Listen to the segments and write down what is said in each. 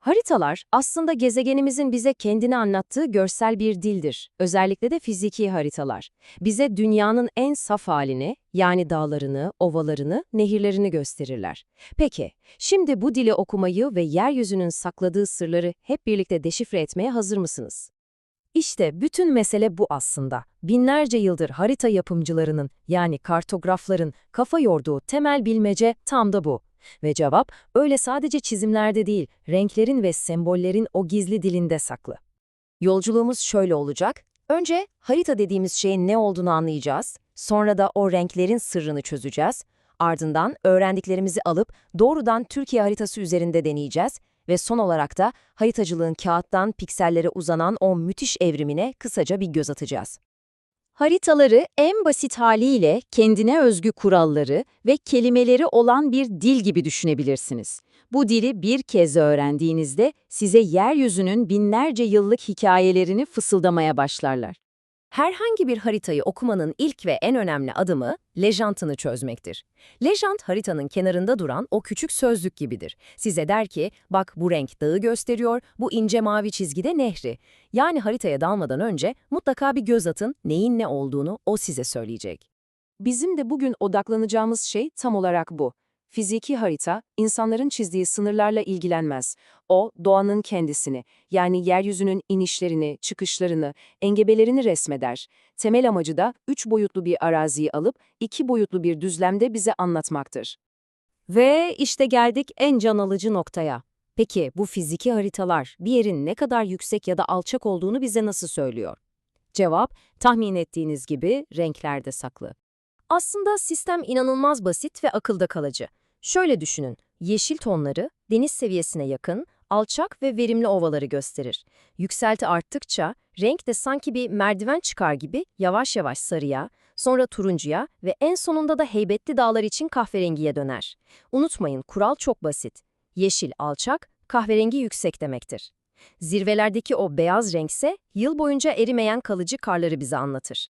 Haritalar aslında gezegenimizin bize kendini anlattığı görsel bir dildir. Özellikle de fiziki haritalar. Bize dünyanın en saf halini, yani dağlarını, ovalarını, nehirlerini gösterirler. Peki, şimdi bu dili okumayı ve yeryüzünün sakladığı sırları hep birlikte deşifre etmeye hazır mısınız? İşte bütün mesele bu aslında. Binlerce yıldır harita yapımcılarının yani kartografların kafa yorduğu temel bilmece tam da bu. Ve cevap öyle sadece çizimlerde değil, renklerin ve sembollerin o gizli dilinde saklı. Yolculuğumuz şöyle olacak. Önce harita dediğimiz şeyin ne olduğunu anlayacağız. Sonra da o renklerin sırrını çözeceğiz. Ardından öğrendiklerimizi alıp doğrudan Türkiye haritası üzerinde deneyeceğiz ve son olarak da haritacılığın kağıttan piksellere uzanan o müthiş evrimine kısaca bir göz atacağız. Haritaları en basit haliyle kendine özgü kuralları ve kelimeleri olan bir dil gibi düşünebilirsiniz. Bu dili bir kez öğrendiğinizde size yeryüzünün binlerce yıllık hikayelerini fısıldamaya başlarlar. Herhangi bir haritayı okumanın ilk ve en önemli adımı lejantını çözmektir. Lejant haritanın kenarında duran o küçük sözlük gibidir. Size der ki, bak bu renk dağı gösteriyor, bu ince mavi çizgide nehri. Yani haritaya dalmadan önce mutlaka bir göz atın, neyin ne olduğunu o size söyleyecek. Bizim de bugün odaklanacağımız şey tam olarak bu. Fiziki harita, insanların çizdiği sınırlarla ilgilenmez. O, doğanın kendisini, yani yeryüzünün inişlerini, çıkışlarını, engebelerini resmeder. Temel amacı da üç boyutlu bir araziyi alıp iki boyutlu bir düzlemde bize anlatmaktır. Ve işte geldik en can alıcı noktaya. Peki bu fiziki haritalar bir yerin ne kadar yüksek ya da alçak olduğunu bize nasıl söylüyor? Cevap, tahmin ettiğiniz gibi renklerde saklı. Aslında sistem inanılmaz basit ve akılda kalıcı. Şöyle düşünün, yeşil tonları deniz seviyesine yakın, alçak ve verimli ovaları gösterir. Yükselti arttıkça renk de sanki bir merdiven çıkar gibi yavaş yavaş sarıya, sonra turuncuya ve en sonunda da heybetli dağlar için kahverengiye döner. Unutmayın kural çok basit. Yeşil alçak, kahverengi yüksek demektir. Zirvelerdeki o beyaz renkse yıl boyunca erimeyen kalıcı karları bize anlatır.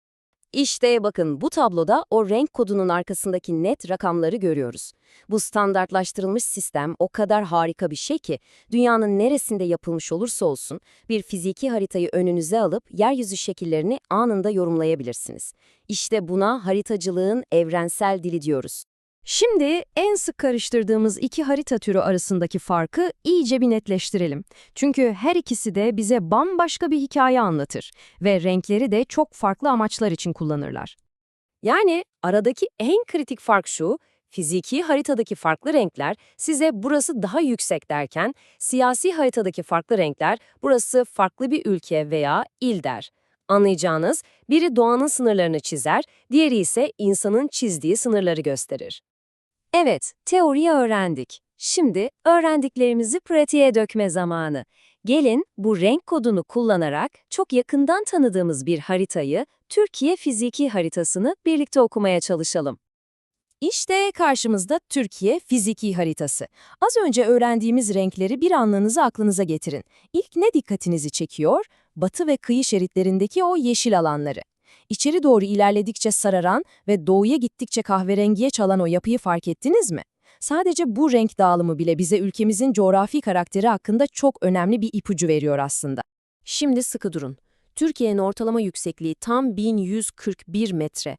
İşte bakın bu tabloda o renk kodunun arkasındaki net rakamları görüyoruz. Bu standartlaştırılmış sistem o kadar harika bir şey ki dünyanın neresinde yapılmış olursa olsun bir fiziki haritayı önünüze alıp yeryüzü şekillerini anında yorumlayabilirsiniz. İşte buna haritacılığın evrensel dili diyoruz. Şimdi en sık karıştırdığımız iki harita türü arasındaki farkı iyice bir netleştirelim. Çünkü her ikisi de bize bambaşka bir hikaye anlatır ve renkleri de çok farklı amaçlar için kullanırlar. Yani aradaki en kritik fark şu, fiziki haritadaki farklı renkler size burası daha yüksek derken, siyasi haritadaki farklı renkler burası farklı bir ülke veya il der. Anlayacağınız, biri doğanın sınırlarını çizer, diğeri ise insanın çizdiği sınırları gösterir. Evet, teoriyi öğrendik. Şimdi öğrendiklerimizi pratiğe dökme zamanı. Gelin bu renk kodunu kullanarak çok yakından tanıdığımız bir haritayı, Türkiye fiziki haritasını birlikte okumaya çalışalım. İşte karşımızda Türkiye fiziki haritası. Az önce öğrendiğimiz renkleri bir anlığınıza aklınıza getirin. İlk ne dikkatinizi çekiyor? Batı ve kıyı şeritlerindeki o yeşil alanları. İçeri doğru ilerledikçe sararan ve doğuya gittikçe kahverengiye çalan o yapıyı fark ettiniz mi? Sadece bu renk dağılımı bile bize ülkemizin coğrafi karakteri hakkında çok önemli bir ipucu veriyor aslında. Şimdi sıkı durun. Türkiye'nin ortalama yüksekliği tam 1141 metre.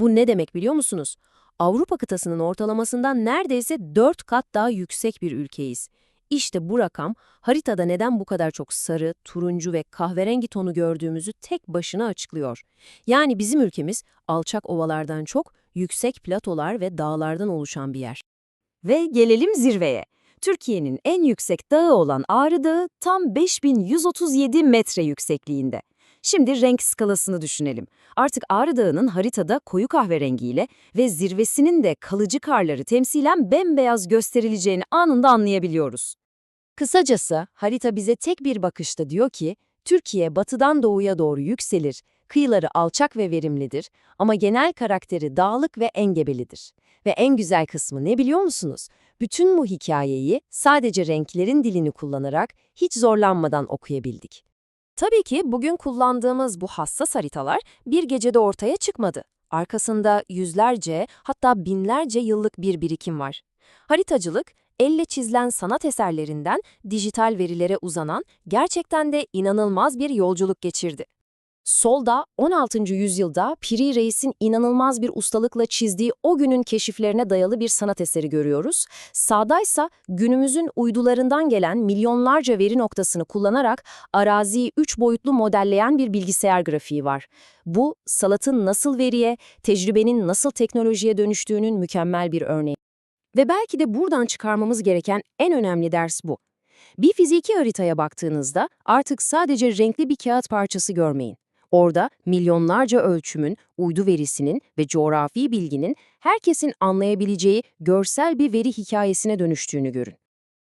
Bu ne demek biliyor musunuz? Avrupa kıtasının ortalamasından neredeyse 4 kat daha yüksek bir ülkeyiz. İşte bu rakam haritada neden bu kadar çok sarı, turuncu ve kahverengi tonu gördüğümüzü tek başına açıklıyor. Yani bizim ülkemiz alçak ovalardan çok yüksek platolar ve dağlardan oluşan bir yer. Ve gelelim zirveye. Türkiye'nin en yüksek dağı olan Ağrı Dağı tam 5137 metre yüksekliğinde. Şimdi renk skalasını düşünelim. Artık Ağrı Dağı'nın haritada koyu kahverengiyle ve zirvesinin de kalıcı karları temsilen bembeyaz gösterileceğini anında anlayabiliyoruz. Kısacası harita bize tek bir bakışta diyor ki, Türkiye batıdan doğuya doğru yükselir, kıyıları alçak ve verimlidir ama genel karakteri dağlık ve engebelidir. Ve en güzel kısmı ne biliyor musunuz? Bütün bu hikayeyi sadece renklerin dilini kullanarak hiç zorlanmadan okuyabildik. Tabii ki bugün kullandığımız bu hassas haritalar bir gecede ortaya çıkmadı. Arkasında yüzlerce hatta binlerce yıllık bir birikim var. Haritacılık elle çizilen sanat eserlerinden dijital verilere uzanan gerçekten de inanılmaz bir yolculuk geçirdi. Solda 16. yüzyılda Piri Reis'in inanılmaz bir ustalıkla çizdiği o günün keşiflerine dayalı bir sanat eseri görüyoruz. Sağdaysa günümüzün uydularından gelen milyonlarca veri noktasını kullanarak araziyi üç boyutlu modelleyen bir bilgisayar grafiği var. Bu, salatın nasıl veriye, tecrübenin nasıl teknolojiye dönüştüğünün mükemmel bir örneği. Ve belki de buradan çıkarmamız gereken en önemli ders bu. Bir fiziki haritaya baktığınızda artık sadece renkli bir kağıt parçası görmeyin. Orada milyonlarca ölçümün, uydu verisinin ve coğrafi bilginin herkesin anlayabileceği görsel bir veri hikayesine dönüştüğünü görün.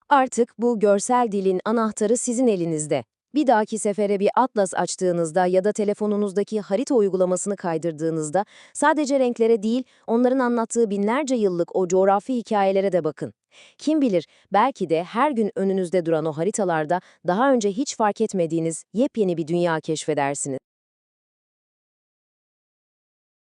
Artık bu görsel dilin anahtarı sizin elinizde. Bir dahaki sefere bir atlas açtığınızda ya da telefonunuzdaki harita uygulamasını kaydırdığınızda sadece renklere değil, onların anlattığı binlerce yıllık o coğrafi hikayelere de bakın. Kim bilir, belki de her gün önünüzde duran o haritalarda daha önce hiç fark etmediğiniz yepyeni bir dünya keşfedersiniz.